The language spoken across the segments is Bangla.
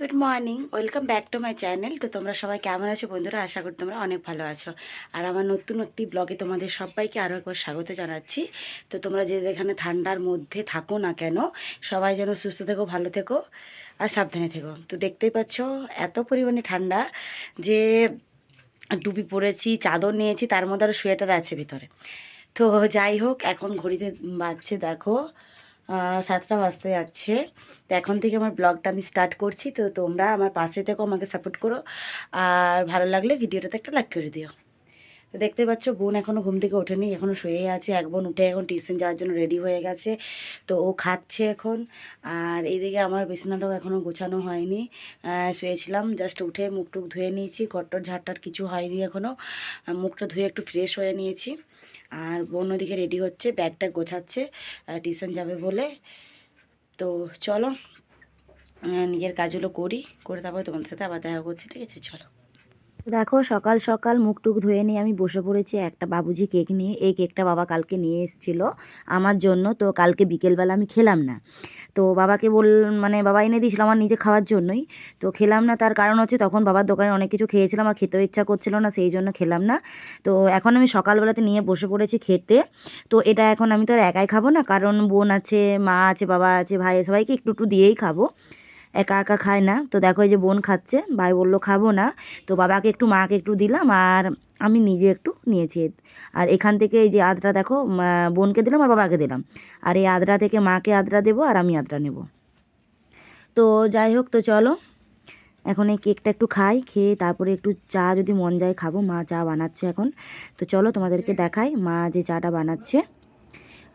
Good morning welcome back to my channel তো তোমরা সবাই কেমন আছো বন্ধুরা? আশা করি তোমরা অনেক ভালো আছো। আর আমার নতুন একটি ব্লগে তোমাদের সবাইকে আরও একবার স্বাগত জানাচ্ছি। তো তোমরা যে যেখানে ঠান্ডার মধ্যে থাকো না কেন, সবাই যেন সুস্থ থেকো, ভালো থেকো আর সাবধানে থেকো। তো দেখতেই পাচ্ছ, এত পরিমাণে ঠান্ডা যে টুপি পরেছি চাদর নিয়েছি, তার মধ্যে আরও সোয়েটার আছে ভিতরে। তো যাই হোক, এখন ঘড়িতে বাজছে, দেখো। সাতটা বাজতে যাচ্ছে। তো এখন থেকে আমার ব্লগটা আমি স্টার্ট করছি। তো তোমরা আমার পাশে থেকো, আমাকে সাপোর্ট করো। আর ভালো লাগলে ভিডিওটাতে একটা লাইক করে দিও। তো দেখতে পাচ্ছ, বোন এখনও ঘুম থেকে ওঠেনি এখনও শুয়েই আছে। এক বোন উঠে এখন টিউশন যাওয়ার জন্য রেডি হয়ে গেছে। তো ও খাচ্ছে এখন। আর এইদিকে আমার বিছানাটাও এখনও গোছানো হয়নি। শুয়েছিলাম জাস্ট উঠে মুখ টুক ধুয়ে নিয়েছি। ঘরটর ঝাড়টার কিছু হয়নি এখনও মুখটা ধুয়ে একটু ফ্রেশ হয়ে নিয়েছি। আর অন্যদিকে রেডি হচ্ছে ব্যাগটা গোছাচ্ছে টিউশন যাবে বলে। তো চলো নিজের কাজগুলো করি, করে তারপর তোমাদের সাথে আবার দেখা করছি, ঠিক আছে? চলো। দেখো, সকাল সকাল মুখ টুক ধুয়ে নিয়ে আমি বসে পড়েছি একটা বাবুজি কেক নিয়ে। এই কেকটা বাবা কালকে নিয়ে এসেছিল আমার জন্য, তো কালকে বিকেলবেলা আমি খেলাম না। তো বাবাকে বল মানে বাবা এনে দিয়েছিল আমার নিজে খাওয়ার জন্যই। তো খেলাম না, তার কারণ হচ্ছে তখন বাবার দোকানে অনেক কিছু খেয়েছিলাম আর খেতেও ইচ্ছা করছিল না, সেই জন্য খেলাম না। তো এখন আমি সকালবেলাতে নিয়ে বসে পড়েছি খেতে। তো এটা এখন আমি তো আর একাই খাব না, কারণ বোন আছে, মা আছে, বাবা আছে, ভাই সবাইকে একটু একটু দিয়েই খাব। একা একা খায় না। তো দেখো এই যে বোন খাচ্ছে, ভাই বলল, খাব না। তো বাবাকে একটু, মাকে একটু দিলাম আর আমি নিজে একটু নিয়েছি। আর এখান থেকে এই যে আদরা দেখো বোনকে দিলাম আর বাবাকে দিলাম। আর এই আদরা থেকে মাকে আদরা দেবো আর আমি আদরা নেব। তো যাই হোক, তো চলো। এখন এই কেকটা একটু খাই, খেয়ে তারপরে একটু চা যদি মন যায় খাব। মা চা বানাচ্ছে এখন। তো চলো তোমাদেরকে দেখাই, মা যে চাটা বানাচ্ছে।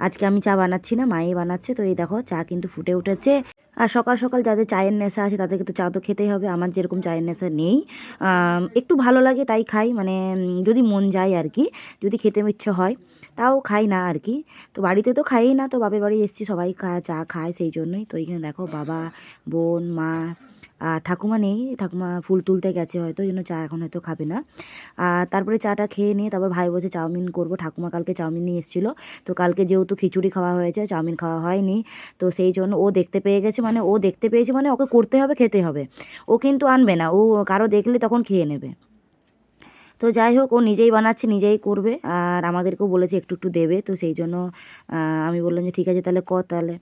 আজকে আমি চা বানাচ্ছি না, মাই বানাচ্ছে। তো এই দেখো, চা কিন্তু ফুটে উঠেছে। আর সকাল সকাল যাদের চায়ের নেশা আছে তাদেরকে তো চা তো খেতেই হবে। আমার যেরকম চায়ের নেশা নেই একটু ভালো লাগে তাই খাই মানে যদি মন যায় আর কি, যদি খেতে ইচ্ছে হয়, তাও খাই না আর কি। তো বাড়িতে তো খাই না, তো বাপের বাড়ি এসেছি, সবাই খা, চা খায় সেই জন্যই। তো এইখানে দেখো বাবা, বোন, মা আর ঠাকুমা নেই, ঠাকুমা ফুল তুলতে গেছে হয়তো ওই জন্য চা এখন হয়তো খাবে না। আর তারপরে চাটা খেয়ে নিয়ে তারপর ভাই বলছে চাউমিন করব, ঠাকুমা কালকে চাউমিন নিয়ে এসেছিল। তো কালকে যেহেতু খিচুড়ি খাওয়া হয়েছে, চাউমিন খাওয়া হয়নি। তো সেই জন্য ও দেখতে পেয়ে গেছে মানে ও দেখতে পেয়েছে মানে ওকে করতে হবে, খেতে হবে। ও কিন্তু আনবে না, ও কারও দেখলে তখন খেয়ে নেবে। তো যাই হোক, ও নিজেই বানাচ্ছে, নিজেই করবে। আর আমাদেরকেও বলেছে একটু একটু দেবে। তো সেই জন্য আমি বললাম যে, ঠিক আছে, তাহলে কর তাহলে?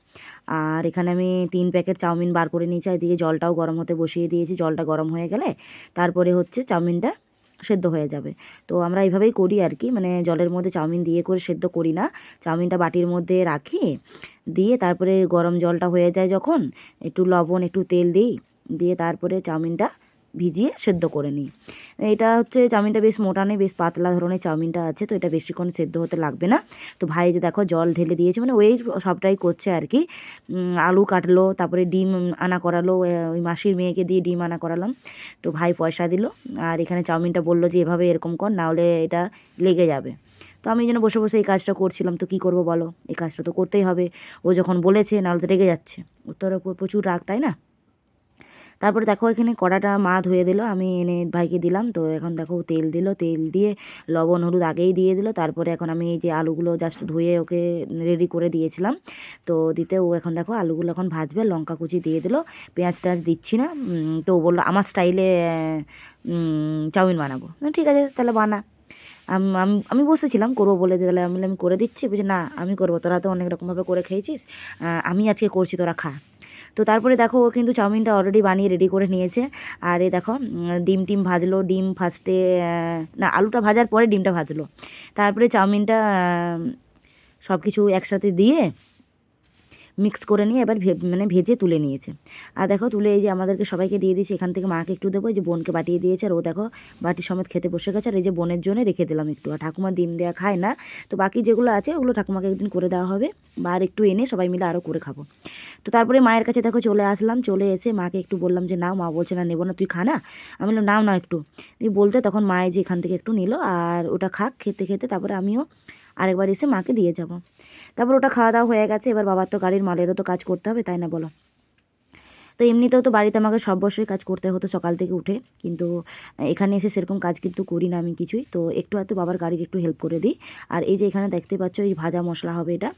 আর এখানে আমি তিন প্যাকেট চাউমিন বার করে নিয়েছি। আর এদিকে জলটাও গরম হতে বসিয়ে দিয়েছি। জলটা গরম হয়ে গেলে তারপরে হচ্ছে চাউমিনটা সেদ্ধ হয়ে যাবে। তো আমরা এইভাবেই করি আর কি। মানে জলের মধ্যে চাউমিন দিয়ে করে সেদ্ধ করি না। চাউমিনটা বাটির মধ্যে রাখি, দিয়ে তারপরে গরম জলটা হয়ে যায় যখন, একটু লবণ, একটু তেল দিই, দিয়ে তারপরে চাউমিনটা ভিজিয়ে সেদ্ধ করে নিই। এটা হচ্ছে চাউমিনটা বেশ মোটা নেই বেশ পাতলা ধরনের চাউমিনটা আছে, তো এটা বেশিক্ষণ সেদ্ধ হতে লাগবে না। তো ভাই যে দেখো জল ঢেলে দিয়েছে মানে ওই সবটাই করছে আর কি। আলু কাটলো, তারপরে ডিম আনা করালো ওই মাসির মেয়েকে দিয়ে ডিম আনা করালাম। তো ভাই পয়সা দিল, আর এখানে চাউমিনটা বলল যে এভাবে এরকম কর নাহলে এটা লেগে যাবে। তো আমি যেন বসে বসে এই কাজটা করছিলাম, তো কি করব বলো? এই কাজটা তো করতেই হবে। ও যখন বলেছে নাহলে তো রেগে যাচ্ছে। ওর প্রচুর রাগ, তাই না? তারপরে দেখো এখানে কড়াটা মা ধুয়ে দিল, আমি এনে ভাইকে দিলাম। তো এখন দেখো তেল দিল, তেল দিয়ে লবণ, হলুদ আগেই দিয়ে দিল। তারপরে এখন আমি এই যে আলুগুলো জাস্ট ধুয়ে ওকে রেডি করে দিয়েছিলাম। তো দিতে ও এখন দেখো আলুগুলো এখন ভাজবে, লঙ্কা কুচি দিয়ে দিল। পেঁয়াজ টেঁয়াজ দিচ্ছি না তো ও বলল আমার স্টাইলে চাউমিন বানাবো। ঠিক আছে, তাহলে বানা। আম- আম- বসেছিলাম, করব বলে তাহলে আমি আমি করে দিচ্ছি। বুঝি না, আমি করব, তোরা তো অনেক রকমভাবে করে খেয়েছিস। আমি আজকে করছি, তোরা খা। তো তারপরে দেখো ও কিন্তু চাউমিনটা অলরেডি বানিয়ে রেডি করে নিয়েছে। আর এ দেখো ডিম টিম ভাজলো, ডিম ফার্স্টে না, আলুটা ভাজার পরে ডিমটা ভাজলো। তারপরে চাউমিনটা সব কিছু একসাথে দিয়ে মিক্স করে নিয়ে এবার মানে ভেজে তুলে নিয়েছে। আর দেখো তুলে এই যে আমাদেরকে সবাইকে দিয়ে দিয়েছে, এখান থেকে মাকে একটু দেবো, এই যে বোনকে বাটিয়ে দিয়েছে, আর ও দেখো বাটি সমেত খেতে বসে গেছে, আর এই যে বোনের জন্য রেখে দিলাম একটু। আর ঠাকুমা ডিম দেওয়া খায় না, তো বাকি যেগুলো আছে ওগুলো ঠাকুমাকে একদিন করে দেওয়া হবে, বা আর একটু এনে সবাই মিলে আরও করে খাব। তো তারপরে মায়ের কাছে দেখো চলে আসলাম, চলে এসে মাকে একটু বললাম যে, নাও মা বলছে না, নেব না, তুই খা না? আমি বললাম, নাও না একটু। বলতে তখন মায়ে যে এখান থেকে একটু নিল, আর ওটা খাক, খেতে খেতে, তারপরে আমিও আরেকবার এসে মাকে দিয়ে যাব। তারপর ওটা খাওয়া দাওয়া হয়ে গেছে, এবার বাবার তো গাড়ির মালেরও তো কাজ করতে হবে, তাই না বলো? তো এমনিতেও তো বাড়িতে আমাকে সব বছরই কাজ করতে হতো সকাল থেকে উঠে, কিন্তু এখানে এসে সেরকম কাজ কিন্তু করি না আমি কিছুই। তো একটু হয়তো বাবার গাড়ির একটু হেল্প করে দিই। আর এই যে এখানে দেখতে পাচ্ছ, এই ভাজা মশলা হবে এটা,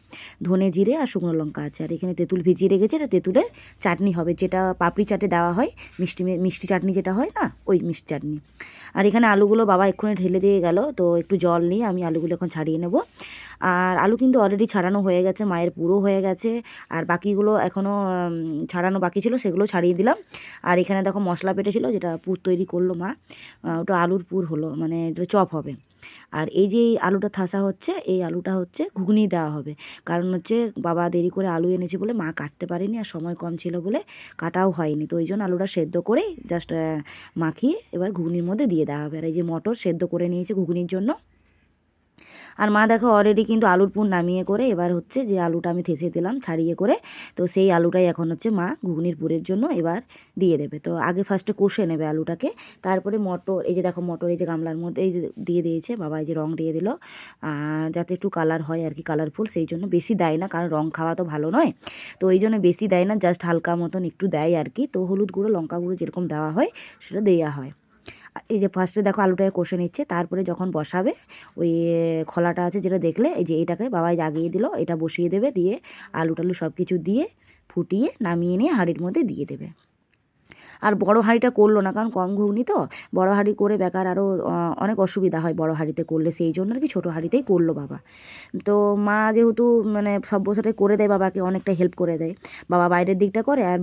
ধনে জিরে আর শুকনো লঙ্কা আছে। আর এখানে তেঁতুল ভিজিয়ে রেখেছে, এটা তেঁতুলের চাটনি হবে, যেটা পাপড়ি চাটে দেওয়া হয়, মিষ্টি মিষ্টি চাটনি যেটা হয় না, ওই মিষ্টি চাটনি। আর এখানে আলুগুলো বাবা এক্ষুনি ঢেলে দিয়ে গেল, তো একটু জল নিয়ে আমি আলুগুলো এখন ছাড়িয়ে নেব। আর আলু কিন্তু অলরেডি ছাড়ানো হয়ে গেছে, মায়ের পুরো হয়ে গেছে। আর বাকিগুলো এখনও ছাড়ানো বাকি ছিল, সেগুলো ছাড়িয়ে দিলাম। আর এখানে দেখো মশলা পেটেছিল যেটা পুর তৈরি করল মা। ওটা আলুর পুর হলো মানে চপ হবে। আর এই যে এই আলুটা থাসা হচ্ছে, এই আলুটা হচ্ছে ঘুগনি দেওয়া হবে। কারণ হচ্ছে বাবা দেরি করে আলু এনেছে বলে মা কাটতে পারেনি আর সময় কম ছিল বলে কাটাও হয়নি। তো ওই জন্য আলুটা সেদ্ধ করেই জাস্ট মাখিয়ে এবার ঘুগনির মধ্যে দিয়ে দেওয়া হবে। আর এই যে মটর সেদ্ধ করে নিয়েছে ঘুগনির জন্য। আর মা দেখো অলরেডি কিন্তু আলুর পুর নামিয়ে করে এবার হচ্ছে যে আলুটা আমি থেসে দিলাম ছাড়িয়ে করে, তো সেই আলুটাই এখন হচ্ছে মা ঘুগনির পুরের জন্য এবার দিয়ে দেবে। তো আগে ফার্স্টে কষে নেবে আলুটাকে, তারপরে মটর, এই যে দেখো মটর, এই যে গামলার মধ্যে এই যে দিয়ে দিয়েছে, বাবা এই যে রং দিয়ে দিল যাতে একটু কালার হয় আর কি কালারফুল সেই জন্য বেশি দেয় না, কারণ রং খাওয়া তো ভালো নয়। তো এই জন্য বেশি দেয় না জাস্ট হালকা মতন একটু দেয় আর কি। তো হলুদ গুঁড়ো, লঙ্কা গুঁড়ো যেরকম দেওয়া হয়, সেটা দেওয়া হয়। এই যে ফার্স্টে দেখো আলুটাকে কষে নিচ্ছে, তারপরে যখন বসাবে, ওই খোলাটা আছে যেটা দেখলে, এই যে এটাকে বাবাই জাগিয়ে দিল, এটা বসিয়ে দেবে, দিয়ে আলু টালু সব কিছু দিয়ে ফুটিয়ে নামিয়ে নিয়ে হাঁড়ির মধ্যে দিয়ে দেবে। আর বড় হাঁড়িটা করল না, কারণ কম ঘুগনি তো, বড় হাঁড়ি করে বেকার আরও অনেক অসুবিধা হয় বড় হাঁড়িতে করলে, সেই জন্য আর কি ছোটো হাঁড়িতেই করল বাবা। তো মা যেহেতু মানে সব বছরটাই করে দেয় বাবাকে, অনেকটা হেল্প করে দেয়। বাবা বাইরের দিকটা করে আর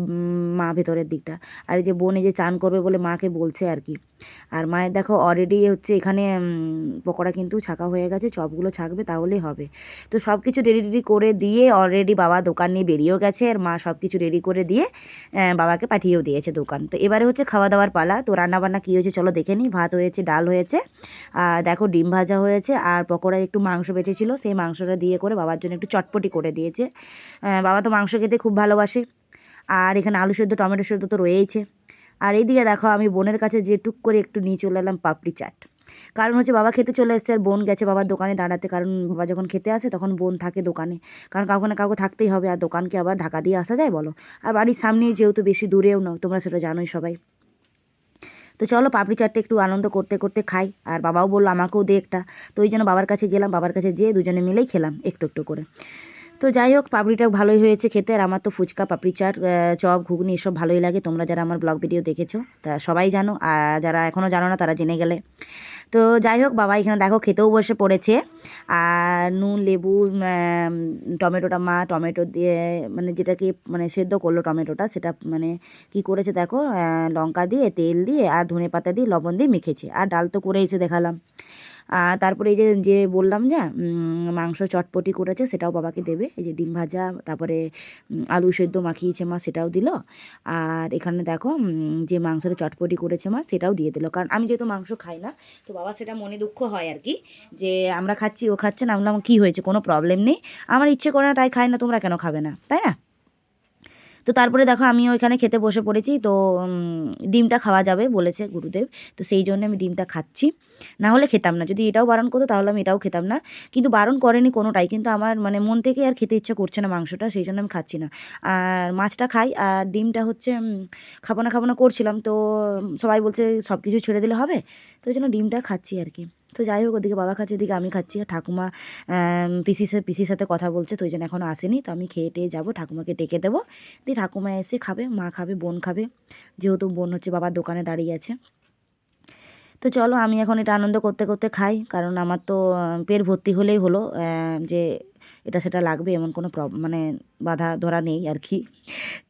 মা ভেতরের দিকটা। আর এই যে বোন যে চান করবে বলে মাকে বলছে আর কি। আর মায়ের দেখো অলরেডি হচ্ছে এখানে পকোড়া কিন্তু ছাকা হয়ে গেছে, চপগুলো ছাকবে তাহলেই হবে। তো সব কিছু রেডি রেডি করে দিয়ে অলরেডি বাবা দোকান নিয়ে বেরিয়েও গেছে আর মা সব কিছু রেডি করে দিয়ে বাবাকে পাঠিয়েও দিয়েছে দোকান। তো এবারে হচ্ছে খাওয়া দাওয়ার পালা। তো রান্নাবান্না কী হয়েছে চলো দেখে নিই। ভাত হয়েছে, ডাল হয়েছে, আর দেখো ডিম ভাজা হয়েছে, আর পকোড়ার একটু মাংস বেঁচেছিল। সেই মাংসটা দিয়ে করে বাবার জন্য একটু চটপটি করে দিয়েছে। বাবা তো মাংস খেতে খুব ভালোবাসে। আর এখানে আলু সেদ্ধ, টমেটো সেদ্ধ তো রয়েইছে। আর এইদিকে দেখো, আমি বোনের কাছে যে টুক করে একটু নিয়ে চলে এলাম পাপড়ি চাট। কারণ হচ্ছে বাবা খেতে চলে এসেছে, আর বোন গেছে বাবার দোকানে দাঁড়াতে। কারণ বাবা যখন খেতে আসে, তখন বোন থাকে দোকানে। কারণ কাউকে না কাউকে থাকতেই হবে, আর দোকানকে আবার ঢাকা দিয়ে আসা যায়, বলো। আর বাড়ির সামনেই যেহেতু বেশি দূরেও নাও তোমরা সেটা জানোই সবাই। তো চলো পাপড়ি চাটটা একটু আনন্দ করতে করতে খাই। আর বাবাও বলল, আমাকেও দে একটা। তো ওই জন্য বাবার কাছে গেলাম, বাবার কাছে যেয়ে দুজনে মিলেই খেলাম একটু একটু করে। তো যাই হোক, পাপড়িটা ভালোই হয়েছে খেতে আর আমার তো ফুচকা, পাপড়ি চাট চপ, ঘুগনি এসব ভালোই লাগে। তোমরা যারা আমার ব্লগ ভিডিও দেখেছ, তা সবাই জানো। আর যারা এখনও জানো না, তারা জেনে গেলে। তো যাই হোক, বাবা এখানে দেখো, খেতেও বসে পড়েছে। আর নুন, লেবু টমেটোটা মা টমেটো দিয়ে মানে যেটাকে মানে সেদ্ধ করল টমেটোটা, সেটা মানে কি করেছে দেখো লঙ্কা দিয়ে, তেল দিয়ে, আর ধনে পাতা দিয়ে, লবণ দিয়ে মেখেছে। আর ডাল তো করে এসে দেখালাম। তারপরে এই যে যে বললাম যে মাংস চটপটি করেছে সেটাও বাবাকে দেবে। এই যে ডিম ভাজা, তারপরে আলু সেদ্ধ মাখিয়েছে মা সেটাও দিল। আর এখানে দেখো যে মাংসটা চটপটি করেছে মা সেটাও দিয়ে দিল। কারণ আমি যেহেতু মাংস খাই না, তো বাবা সেটা মনে দুঃখ হয় আর কি, যে আমরা খাচ্ছি, ও খাচ্ছে না। আমরা কী হয়েছে? কোনো প্রবলেম নেই। আমার ইচ্ছে করে না, তাই খাই না, তোমরা কেন খাবে না? তাই না? তো তারপরে দেখো আমি ওইখানে খেতে বসে পড়েছি তো ডিমটা খাওয়া যাবে বলেছে গুরুদেব তো সেই জন্য আমি ডিমটা খাচ্ছি। না হলে খেতাম না যদি এটাও বারণ করতো তাহলে আমি এটাও খেতাম না। কিন্তু বারণ করেনি কোনোটাই কিন্তু আমার মানে মন থেকে আর খেতে ইচ্ছা করছে না মাংসটা সেই জন্য আমি খাচ্ছি না। আর মাছটা খাই আর ডিমটা হচ্ছে উম, খাব না খাব না করছিলাম তো সবাই বলছে সব কিছু ছেড়ে দিলে হবে তো ওই জন্য ডিমটা খাচ্ছি আর কি। তো যাই হোক, ওদিকে বাবা খাচ্ছে, এদিকে আমি খাচ্ছি। ঠাকুমা পিসির সাথে পিসির সাথে কথা বলছে, তো ওই জন্য এখনও আসেনি। তো আমি খেয়ে টেয়ে যাব, ঠাকুমাকে ডেকে দেবো। দিয়ে ঠাকুমা এসে খাবে, মা খাবে, বোন খাবে। যেহেতু বোন হচ্ছে বাবার দোকানে দাঁড়িয়ে আছে। তো চলো, আমি এখন এটা আনন্দ করতে করতে খাই। কারণ আমার তো পেট ভর্তি হলেই হলো যে এটা সেটা লাগবে, এমন কোনো মানে বাধা ধরা নেই আর কি।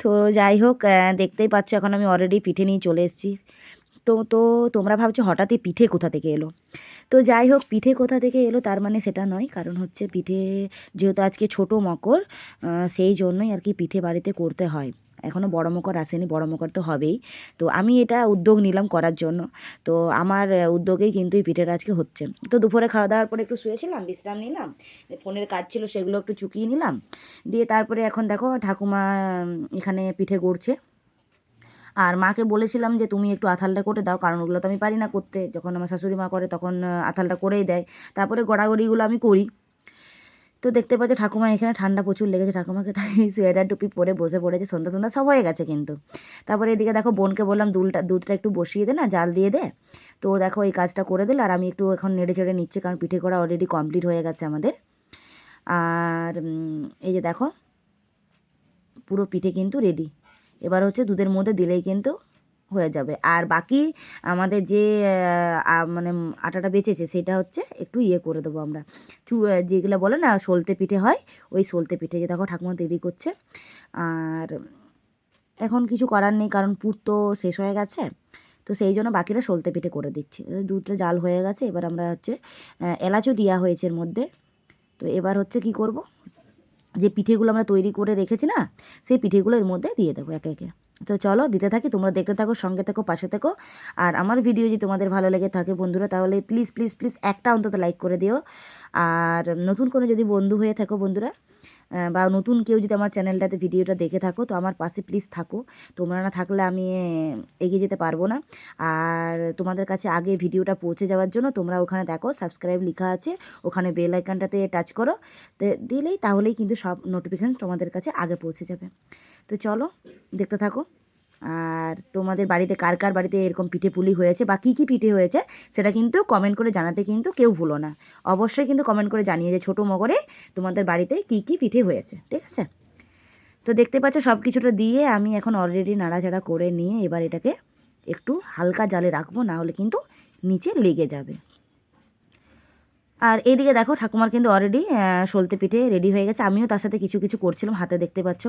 তো যাই হোক দেখতেই পাচ্ছ, এখন আমি অলরেডি পিঠে নিয়ে চলে এসেছি। তো তো তোমরা ভাবছ হঠাৎই পিঠে কোথা থেকে এলো? তো যাই হোক, পিঠে কোথা থেকে এলো তার মানে সেটা নয়। কারণ হচ্ছে পিঠে যেহেতু আজকে ছোট মকর সেই জন্যই আর কি পিঠে বাড়িতে করতে হয়। এখনও বড় মকর আসেনি, বড় মকর তো হবেই। তো আমি এটা উদ্যোগ নিলাম করার জন্য। তো আমার উদ্যোগেই কিন্তু এই পিঠেটা আজকে হচ্ছে। তো দুপুরে খাওয়া দাওয়ার পরে একটু শুয়েছিলাম, বিশ্রাম নিলাম। ফোনের কাজ ছিল সেগুলো একটু চুকিয়ে নিলাম। দিয়ে তারপরে এখন দেখো ঠাকুমা এখানে পিঠে গড়ছে আর মাকে বলেছিলাম যে, তুমি একটু আথালটা করে দাও, কারণ ওগুলো তো আমি পারি না করতে। যখন আমার শাশুড়ি মা করে, তখন আথালটা করেই দেয়। তারপরে গড়াগড়িগুলো আমি করি। তো দেখতে পাচ্ছ, ঠাকুমা এখানে ঠান্ডা প্রচুর লেগেছে। ঠাকুমাকে তাই সোয়েটার টুপি পরে বসে পড়েছে সন্ধ্যা সন্ধ্যা সব হয়ে গেছে কিন্তু। তারপরে এদিকে দেখো, বোনকে বললাম, দুলটা, দুধটা একটু বসিয়ে দে না, জাল দিয়ে দে। তো দেখো, এই কাজটা করে দিল। আর আমি একটু এখন নেড়ে চেড়ে নিচ্ছি, কারণ পিঠে করা অলরেডি কমপ্লিট হয়ে গেছে আমাদের। আর এই যে দেখো, পুরো পিঠে কিন্তু রেডি এবার হচ্ছে দুধের মধ্যে দিলেই কিন্তু হয়ে যাবে। আর বাকি আমাদের যে মানে আটাটা বেঁচেছে সেটা হচ্ছে একটু ইয়ে করে দেবো আমরা। চু যেগুলো বলে না, সলতে পিঠে হয়, ওই সলতে পিঠে যে দেখো ঠাকুমা তৈরি করছে। আর এখন কিছু করার নেই, কারণ পুর তো শেষ হয়ে গেছে। তো সেই জন্য বাকিরা সলতে পিঠে করে দিচ্ছি। দুধটা জাল হয়ে গেছে, এবার আমরা হচ্ছে এলাচও দেওয়া হয়েছে এর মধ্যে। তো এবার হচ্ছে কি করব? যে পিঠেগুলো আমরা তৈরি করে রেখেছি না, সেই পিঠেগুলো এর মধ্যে দিয়ে দেবো একে একে। তো চলো দিতে থাকি, তোমরা দেখতে থাকো, সঙ্গে থাকো, পাশে থাকো। আর আমার ভিডিও যদি তোমাদের ভালো লেগে থাকে বন্ধুরা, তাহলে প্লিজ প্লিজ প্লিজ একটা অন্তত লাইক করে দিও। আর নতুন কোনো যদি বন্ধু হয়ে থাকো বন্ধুরা বা নতুন কেউ যদি আমার চ্যানেলটাতে ভিডিওটা দেখে থাকো, তো আমার পাশে প্লিজ থাকো। তোমরা না থাকলে আমি এগিয়ে যেতে পারব না। আর তোমাদের কাছে আগে ভিডিওটা পৌঁছে যাওয়ার জন্য তোমরা ওখানে দেখো সাবস্ক্রাইব লেখা আছে, ওখানে বেল আইকনটাতে টাচ করো। দিলেই তাহলেই কিন্তু সব নোটিফিকেশান তোমাদের কাছে আগে পৌঁছে যাবে। তো চলো, দেখতে থাকো। আর তোমাদের বাড়িতে কার কার বাড়িতে এরকম পিঠে পুলি হয়েছে বা কী কী পিঠে হয়েছে সেটা কিন্তু কমেন্ট করে জানাতে কিন্তু কেউ ভুলো না। অবশ্যই কিন্তু কমেন্ট করে জানিয়ে যে ছোটো মগরে তোমাদের বাড়িতে কী কী পিঠে হয়েছে, ঠিক আছে? তো দেখতে পাচ্ছ সব কিছুটা দিয়ে আমি এখন অলরেডি নাড়াচাড়া করে নিয়ে এবার এটাকে একটু হালকা জালে রাখব না হলে কিন্তু নিচে লেগে যাবে। আর এইদিকে দেখো ঠাকুমার কিন্তু অলরেডি সলতে পিঠে রেডি হয়ে গেছে। আমিও তার সাথে কিছু কিছু করছিলাম, হাতে দেখতে পাচ্ছ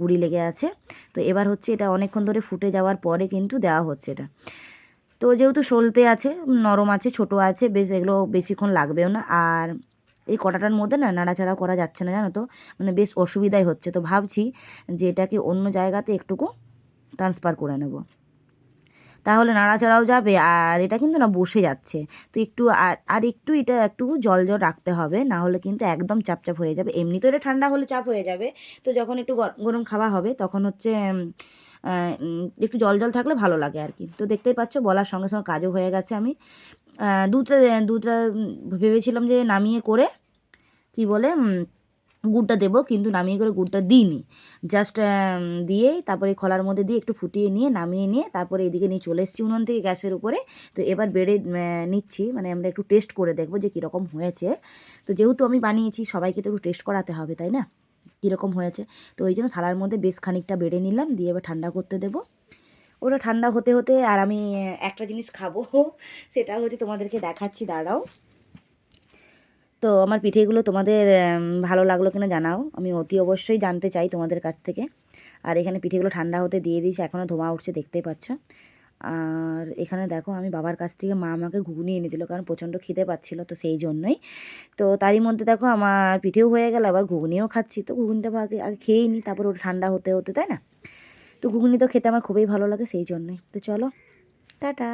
গুড়ি লেগে আছে। তো এবার হচ্ছে এটা অনেকক্ষণ ধরে ফুটে যাওয়ার পরে কিন্তু দেওয়া হচ্ছে এটা। তো যেহেতু সলতে আছে, নরম আছে, ছোট আছে, বেশ এগুলো বেশিক্ষণ লাগবেও না। আর এই কটাটার মধ্যে না নাড়াচাড়া করা যাচ্ছে না, জানো তো? মানে বেশ অসুবিধাই হচ্ছে। তো ভাবছি যে এটাকে অন্য জায়গাতে একটুকু ট্রান্সফার করে নেব। তাহলে নাড়াচাড়াও যাবে আর এটা কিন্তু না বসে যাচ্ছে। তো একটু আর আর একটু এটা একটু জল জল রাখতে হবে না হলে কিন্তু একদম চাপচাপ হয়ে যাবে। এমনি তো এটা ঠান্ডা হলে চাপ হয়ে যাবে। তো যখন একটু গরম খাওয়া হবে, তখন হচ্ছে একটু জল জল থাকলে ভালো লাগে আর কি। তো দেখতেই পাচ্ছ বলার সঙ্গে সঙ্গে কাজও হয়ে গেছে আমি। দুধটা দুধটা ভেবেছিলাম যে নামিয়ে করে, কি বলে গুড়টা দেবো, কিন্তু নামিয়ে করে গুড়টা দিইনি। জাস্ট দিয়েই তারপরে খলার মধ্যে দিয়ে একটু ফুটিয়ে নিয়ে, নামিয়ে নিয়ে তারপরে এদিকে নিয়ে চলে এসেছি উনুন থেকে গ্যাসের উপরে। তো এবার বেড়ে নিচ্ছি মানে আমরা একটু টেস্ট করে দেখব যে কীরকম হয়েছে। তো যেহেতু আমি বানিয়েছি, সবাইকে তো একটু টেস্ট করাতে হবে, তাই না? কীরকম হয়েছে? তো ওই জন্য থালার মধ্যে বেশ খানিকটা বেড়ে নিলাম, দিয়ে এবার ঠান্ডা করতে দেবো। ওটা ঠান্ডা হতে হতে আর আমি, একটা জিনিস খাব, সেটা হচ্ছে তোমাদেরকে দেখাচ্ছি, দাঁড়াও। তো আমার পিঠেগুলো তোমাদের ভালো লাগল কিনা জানাও। আমি অতি অবশ্যই জানতে চাই তোমাদের কাছ থেকে। আর এখানে পিঠেগুলো ঠান্ডা হতে দিয়ে দিয়েছি এখনও ধোঁয়া উঠছে, দেখতেই পাচ্ছ। আর এখানে দেখো, আমি বাবার কাছ থেকে মা আমাকে ঘুগনি এনে দিল কারণ প্রচণ্ড খিদে পাচ্ছিলো তো সেই জন্যই। তো তারই মধ্যে দেখো, আমার পিঠেও হয়ে গেল, আবার ঘুগনিও খাচ্ছি। তো ঘুগনিটা আগে আগে খেয়েই নিই তারপর ওটা ঠান্ডা হতে হতে, তাই না? তো ঘুগনি তো খেতে আমার খুবই ভালো লাগে সেই জন্যই। তো চলো, টাটা।